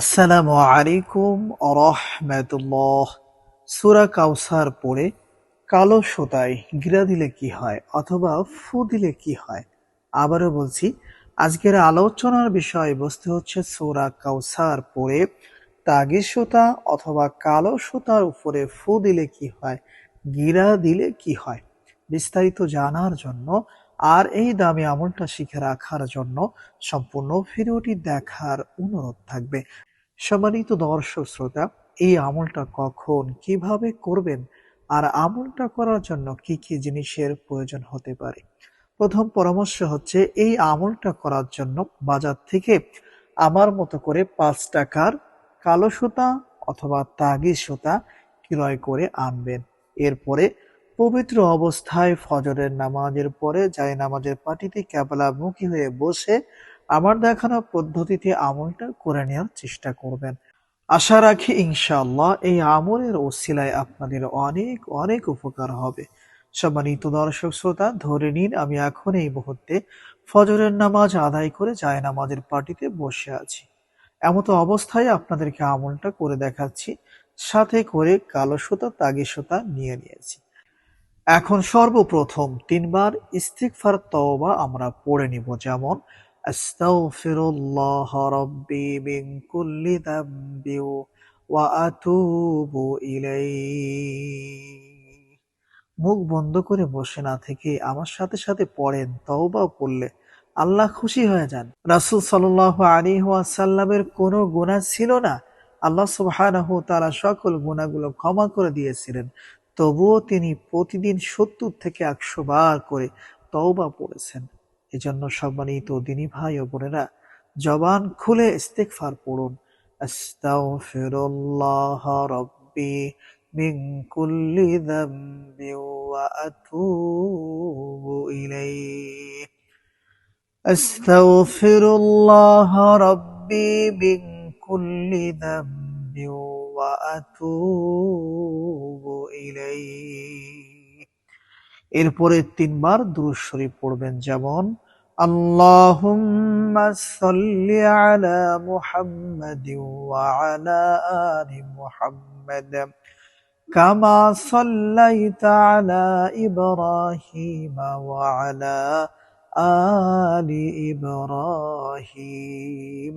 আসসালামু আলাইকুম রহমতুল্লাহ সুরা কাউসার পড়ে, কালো সুতায় গিরা দিলে কি হয় অথবা ফু দিলে কি হয়? আবারও বলছি, আজকের আলোচনার বিষয়বস্তু হচ্ছে সুরা কাউসার পড়ে, তাগি সুতা অথবা কালো সুতার উপরে ফু দিলে কি হয়, গিরা দিলে কি হয়? বিস্তারিত জানার জন্য আর এই দামি আমলটা শিখে রাখার জন্য সম্পূর্ণ ভিডিওটি দেখার অনুরোধ থাকবে। সম্মানিত দর্শক শ্রোতা, এই আমলটা কখন কীভাবে করবেন আর আমলটা করার জন্য কি কি জিনিসের প্রয়োজন হতে পারে? প্রথম পরামর্শ হচ্ছে, এই আমলটা করার জন্য বাজার থেকে আমার মতো করে পাঁচ টাকার কালো সুতা অথবা তাগি সুতা ক্রয় করে আনবেন। এরপরে পবিত্র অবস্থায় ফজরের নামাজের পরে যায় নামাজের পাটিতে মুখী হয়ে বসে আমার দেখানো পদ্ধতিতে আমলটা করে নেওয়ার চেষ্টা করবেন। আশা রাখি ইনশাআল্লাহ এই আমলের ওসিলায় আপনাদের অনেক অনেক উপকার হবে। সম্মানিত দর্শক শ্রোতা, ধরে নিন আমি এখন এই মুহূর্তে ফজরের নামাজ আদায় করে যায় নামাজের পার্টিতে বসে আছি। এমতো অবস্থায় আপনাদেরকে আমলটা করে দেখাচ্ছি, সাথে করে কালো সুতা তাগি সুতা নিয়ে নিয়েছি। এখন সর্বপ্রথম তিনবার ইস্তিগফার তওবা আমরা পড়ে নিব। যেমন, আস্তাগফিরুল্লাহ রাব্বি মিন কুল্লি ওয়া আতুবু মুখ বন্ধ করে বসে না থেকে আমার সাথে সাথে পড়েন তওবা পড়লে আল্লাহ খুশি হয়ে যান। রাসূল সাল্লাল্লাহু আলাইহি ওয়াসাল্লামের কোনো গুনাহ ছিল না? আল্লাহ সুবহানাহু তাআলা সকল গুনাহগুলো ক্ষমা করে দিয়েছিলেন। তবুও তিনি প্রতিদিন সত্তর থেকে একশো বার করে তওবা পড়েছেন। এজন্য সম্মানিত দিনী ভাই ও বোনেরা, জবান খুলে ইস্তেগফার পড়ুন। আস্তাগফিরুল্লাহ রাব্বি মিন কুল্লি যামবি ওয়া আতুবু ইলাইহি। আস্তাগফিরুল্লাহ রাব্বি মিন কুল্লি যামবি এরপরে তিনবার দুরূদ শরীফ পড়বেন, যেমন, আল্লাহুম্মা সাল্লি আলা মুহাম্মাদিন ওয়া আলা আলি মুহাম্মাদ কামা সাল্লাইতা আলা ইব্রাহিম ওয়া আলা আলি ইব্রাহিম।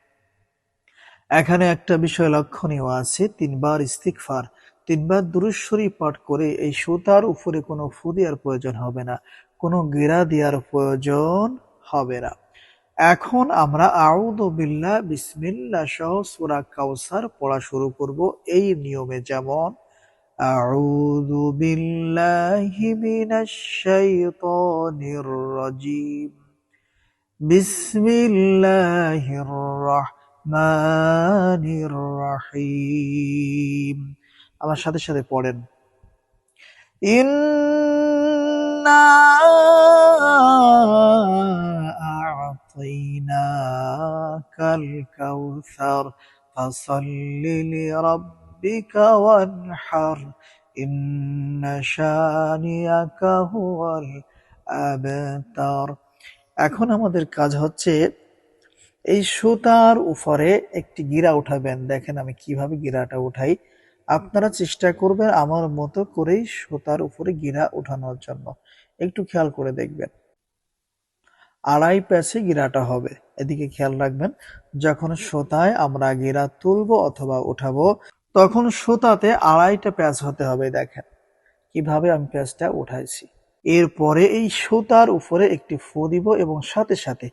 এখানে একটা বিষয় লক্ষণীয় আছে, তিনবার ইস্তিগফার, তিনবার দুরুশ্বরী পাঠ করে এই সুতার উপরে কোনো ফু দেওয়ার প্রয়োজন হবে না, কোনো গেরা দেওয়ার প্রয়োজন হবে না। এখন আমরা বিল্লাহ, বিসমিল্লাহ সহ সূরা কাউসার পড়া শুরু করব এই নিয়মে, যেমন, আউযু বিল্লাহি মিনাশ শাইতানির রাজিম, বিসমিল্লাহির রহমানির রহিম। আমার সাথে সাথে পড়েন। ইন্না আ'তাইনাকাল কাউসার ফাসাল্লি লিরাব্বিকা ওয়ানহার, ইন্না এখন আমাদের কাজ হচ্ছে এই সুতার উপরে একটি গিরা উঠাবেন। দেখেন আমি কীভাবে গিরাটা উঠাই। আপনারা চেষ্টা করবেন আমার মতো করেই সুতার উপরে গিরা উঠানোর জন্য। একটু খেয়াল করে দেখবেন। আড়াই প্যাচে গিরাটা হবে। এদিকে খেয়াল রাখবেন, যখন সুতায় আমরা গিরা তুলবো অথবা উঠাবো, তখন সুতাতে আড়াইটা প্যাচ হতে হবে, দেখেন। কীভাবে আমি প্যাচটা উঠাইছি। এরপরে এই সুতার উপরে একটি ফু দিব এবং সাথে সাথে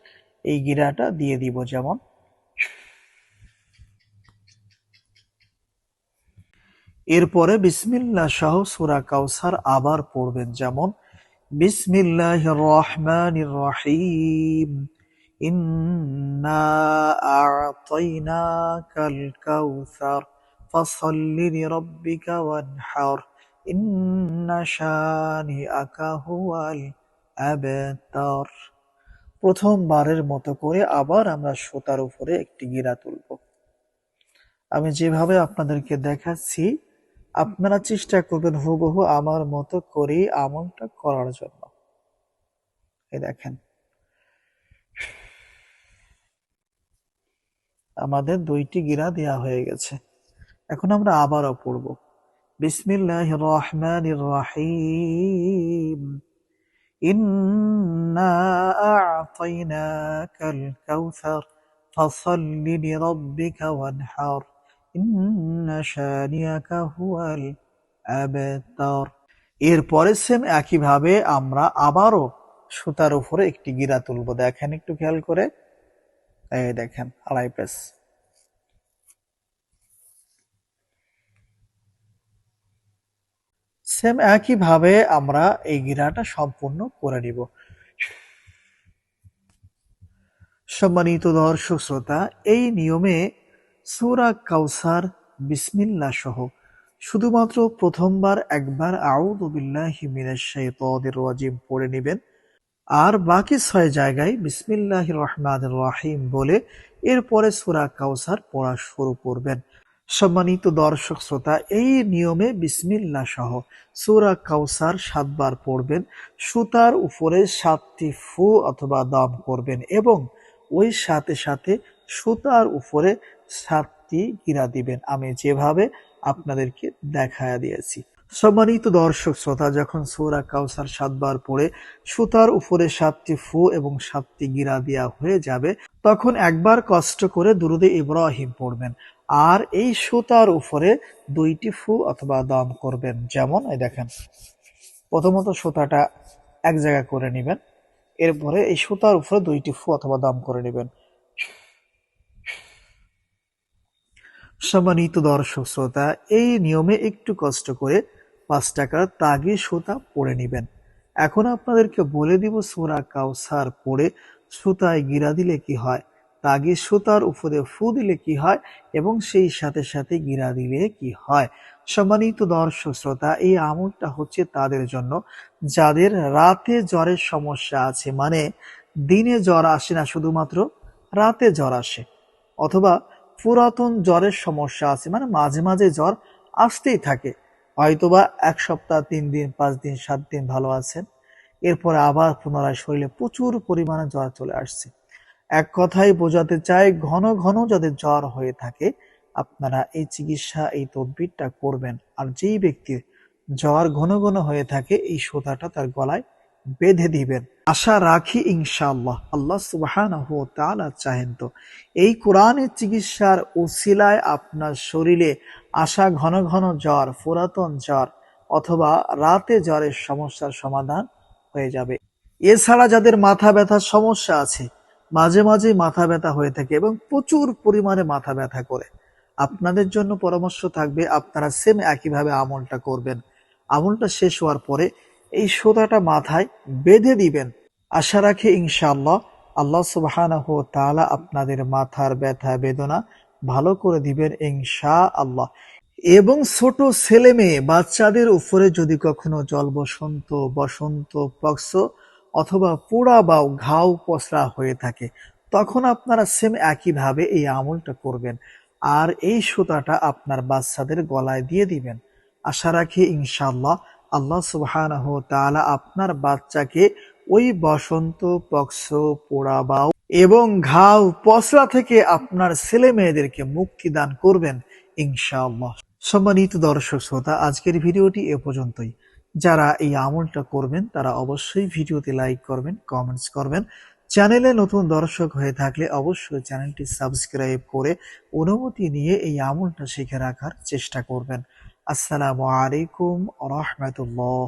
এই গিরাটা দিয়ে দিব যেমন এরপরে বিসমিল্লাহ সহ সূরা কাউসার আবার পড়বেন যেমন বিসমিল্লাহির রহমানির রহিম إنا أعطيناك الكوثر فصل لربك وانحر إن شانئك هو الأبتر প্রথমবারের মতো করে আবার আমরা সুতার উপরে একটি গিরা তুলব। আমি যেভাবে আপনাদেরকে দেখাচ্ছি, আপনারা চেষ্টা করবেন হুবহু আমার মতো করেই আমলটা করার জন্য। এই দেখেন। আমাদের দুইটি গিরা দেয়া হয়ে গেছে। এখন আমরা আবারও পড়ব। বিসমিল্লাহ রহমান রাহিম। إنا أعطيناك الكوثر فصل لربك وانحر إن شانئك هو الأبتر এরপরে সেম একইভাবে আমরা আবারও সুতার উপরে একটি গিরা তুলব দেখেন একটু খেয়াল করে এই দেখেন আড়াই পেস সেম একইভাবে আমরা এই গিরাটা সম্পূর্ণ করে নিব। সম্মানিত দর্শক শ্রোতা, এই নিয়মে সুরা কাউসার বিসমিল্লা সহ শুধুমাত্র প্রথমবার একবার আউদ বিল্লাহি মিনাশ শাইতানির রাজিম পড়ে নেবেন। আর বাকি ছয় জায়গায় বিসমিল্লাহ রহমান রাহিম বলে এরপরে সুরা কাউসার পড়া শুরু করবেন। সম্মানিত দর্শক শ্রোতা, এই নিয়মে বিসমিল্লা সহ সুরা কাউসার সাতবার পড়বেন। সুতার উপরে সাতটি ফু অথবা দম করবেন এবং ওই সাথে সাথে সুতার উপরে সাতটি গিরা দিবেন। আমি যেভাবে আপনাদেরকে দেখায়া দিয়েছি। সম্মানিত দর্শক শ্রোতা, যখন সুরা কাউসার সাতবার পড়ে সুতার উপরে সাতটি ফু এবং সাতটি গিরা দেওয়া হয়ে যাবে, তখন একবার কষ্ট করে দুরুদে ইব্রাহিম পড়বেন। আর এই সুতার উপরে দুইটি ফু অথবা দম করবেন। যেমন, এই দেখেন, প্রথমত সুতাটা এক জায়গা করে নেবেন, এরপরে এই সুতার উপরে দুইটি ফু অথবা দম করে নেবেন। সম্মানিত দর্শক শ্রোতা, এই নিয়মে একটু কষ্ট করে পাঁচ টাকার তাগি সুতা পরে নেবেন। এখন আপনাদেরকে বলে দিব, সুরা কাউসার পরে সুতায় গিরা দিলে কি হয়? তাগি সুতার উপরে ফু দিলে কি হয় এবং সেই সাথে সাথে গিরা দিলে কি হয়? সম্মানিত দর্শক শ্রোতা, এই আমলটা হচ্ছে তাদের জন্য। যাদের রাতে জ্বরের সমস্যা আছে মানে দিনে জ্বর আসে না শুধুমাত্র, রাতে জ্বর আসে। অথবা পুরাতন জ্বরের সমস্যা আছে মানে মাঝে মাঝে জ্বর আসতেই থাকে। হয়তোবা এক সপ্তাহ, তিন দিন, পাঁচ দিন, সাত দিন ভালো আছেন। এরপরে আবার পুনরায় শরীরে প্রচুর পরিমাণে জ্বর চলে আসছে। এক কথাই বোঝাতে চাই, ঘন ঘন যাদের জ্বর হয়ে থাকে, আপনারা এই চিকিৎসা, এই তদবিরটা করবেন। আর যেই ব্যক্তির জ্বর ঘন ঘন হয়ে থাকে, এই সুতাটা তার গলায় বেঁধে দিবেন। আশা রাখি ইনশাআল্লাহ, আল্লাহ তাআলা চাহেন তো। এই কোরআনের চিকিৎসার ওসিলায় আপনার শরীরে আশা ঘন ঘন জ্বর, পুরাতন জ্বর অথবা রাতে জ্বরের সমস্যার সমাধান হয়ে যাবে। এছাড়া যাদের মাথা ব্যথার সমস্যা আছে মাঝে মাঝে মাথা ব্যথা হয়ে থাকে এবং প্রচুর পরিমাণে মাথা ব্যথা করে। আপনাদের জন্য পরামর্শ থাকবে, আপনারা সেম একইভাবে আমলটা করবেন। আমলটা শেষ হওয়ার পরে এই সোদাটা মাথায় বেঁধে দিবেন। আশা রাখি ইনশাআল্লাহ আল্লাহ সুবহানাহ তাআলা আপনাদের মাথার ব্যথা, বেদনা ভালো করে দিবেন ইনশা আল্লাহ এবং ছোট ছেলে মেয়ে, বাচ্চাদের উপরে যদি কখনো জল বসন্ত বসন্ত পক্স অথবা পোড়া বা ঘাও পসরা হয়ে থাকে, তখন আপনারা সেম একইভাবে এই আমলটা করবেন। আর এই সুতাটা আপনার বাচ্চাদের গলায় দিয়ে দিবেন। আশা রাখি ইনশাল্লাহ আল্লাহ তাআলা আপনার বাচ্চাকে ওই বসন্ত, পক্স, পোড়া বাউ এবং ঘাও পসরা থেকে আপনার ছেলে মেয়েদেরকে মুক্তি দান করবেন ইনশাআল্লাহ। সম্মানিত দর্শক, শ্রোতা, আজকের ভিডিওটি এ পর্যন্তই। যারা এই আমলটা করবেন, তারা অবশ্যই ভিডিওতে লাইক করবেন কমেন্টস করবেন। চ্যানেলে নতুন দর্শক হয়ে থাকলে অবশ্যই চ্যানেলটি সাবস্ক্রাইব করে অনুমতি নিয়ে এই আমলটা শিখে রাখার চেষ্টা করবেন। আসসালামু আলাইকুম রহমতুল্লাহ।